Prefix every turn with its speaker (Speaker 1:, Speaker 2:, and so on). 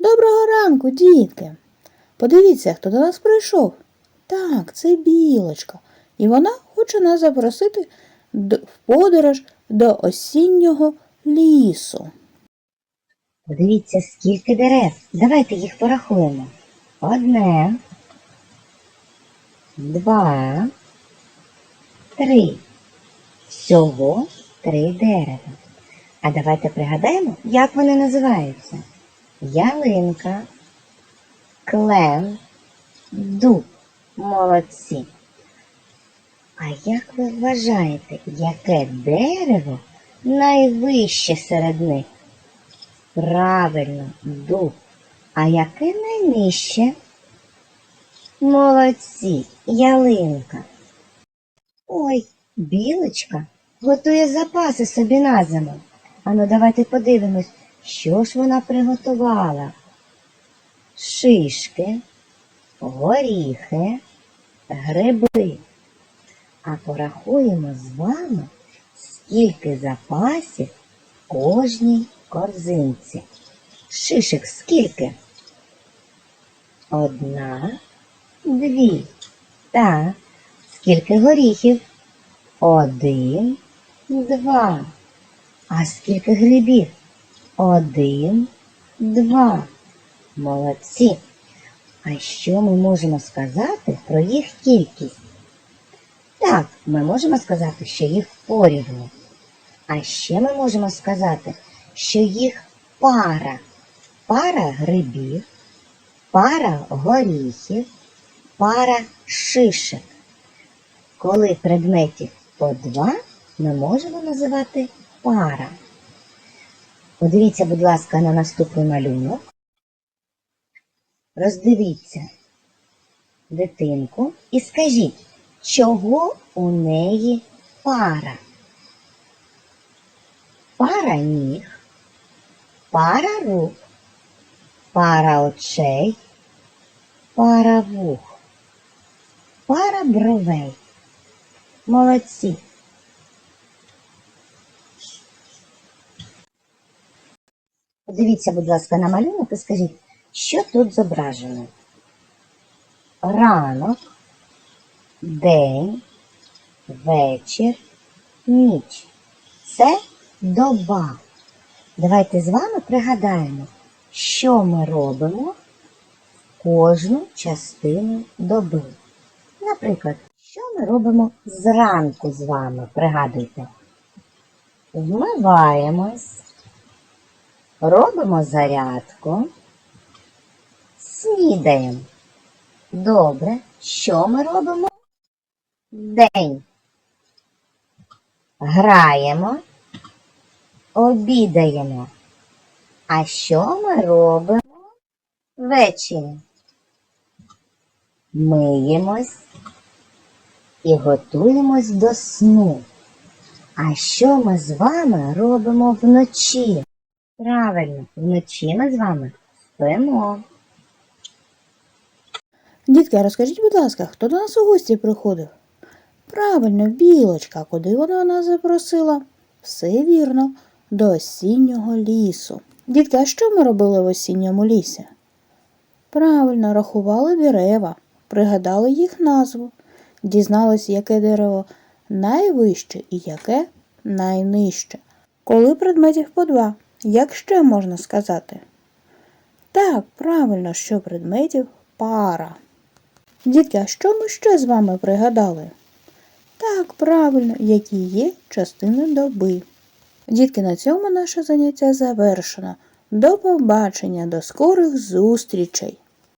Speaker 1: Доброго ранку, дітки. Подивіться, хто до нас прийшов. Так, це білочка, і вона хоче нас запросити в подорож до осіннього лісу.
Speaker 2: Подивіться, скільки дерев. Давайте їх порахуємо. Одне, два, три. Всього три дерева. А давайте пригадаємо, як вони називаються. Ялинка, клен, дуб. Молодці. А як ви вважаєте, яке дерево найвище серед них? Правильно, дуб. А яке найнижче? Молодці, ялинка. Ой, білочка готує запаси собі на зиму. Ану, давайте подивимось, що ж вона приготувала. Шишки, горіхи, гриби. А порахуємо з вами, скільки запасів в кожній корзинці. Шишек скільки? Одна, дві. Так. Скільки горіхів? Один, два. А скільки грибів? Один, два. Молодці. А що ми можемо сказати про їх кількість? Так, ми можемо сказати, що їх порівну. А ще ми можемо сказати, що їх пара. Пара грибів, пара горіхів, пара шишек. Коли предметів по два, ми можемо називати пара. Подивіться, будь ласка, на наступний малюнок. Роздивіться дитинку і скажіть, чого у неї пара? Пара ніг, пара рук, пара очей, пара вух, пара бровей. Молодці. Подивіться, будь ласка, на малюнок і скажіть, що тут зображено? Ранок, день, вечір, ніч. Це доба. Давайте з вами пригадаємо, що ми робимо кожну частину доби. Наприклад, що ми робимо зранку з вами? Пригадуйте. Вмиваємось, робимо зарядку, снідаємо. Добре, що ми робимо? День. Граємо, обідаємо. А що ми робимо ввечері? Миємось і готуємось до сну. А що ми з вами робимо вночі? Правильно, вночі ми з вами спимо.
Speaker 1: Дітки, а розкажіть, будь ласка, хто до нас у гості приходив? Правильно, білочка, куди вона нас запросила? Все вірно, до осіннього лісу. Дітки, а що ми робили в осінньому лісі? Правильно, рахували дерева, пригадали їх назву, дізнались, яке дерево найвище і яке найнижче. Коли предметів по два, як ще можна сказати? Так, правильно, що предметів пара. Дітки, а що ми ще з вами пригадали? Так, правильно, які є частини доби. Дітки, на цьому наше заняття завершено. До побачення, до скорих зустрічей!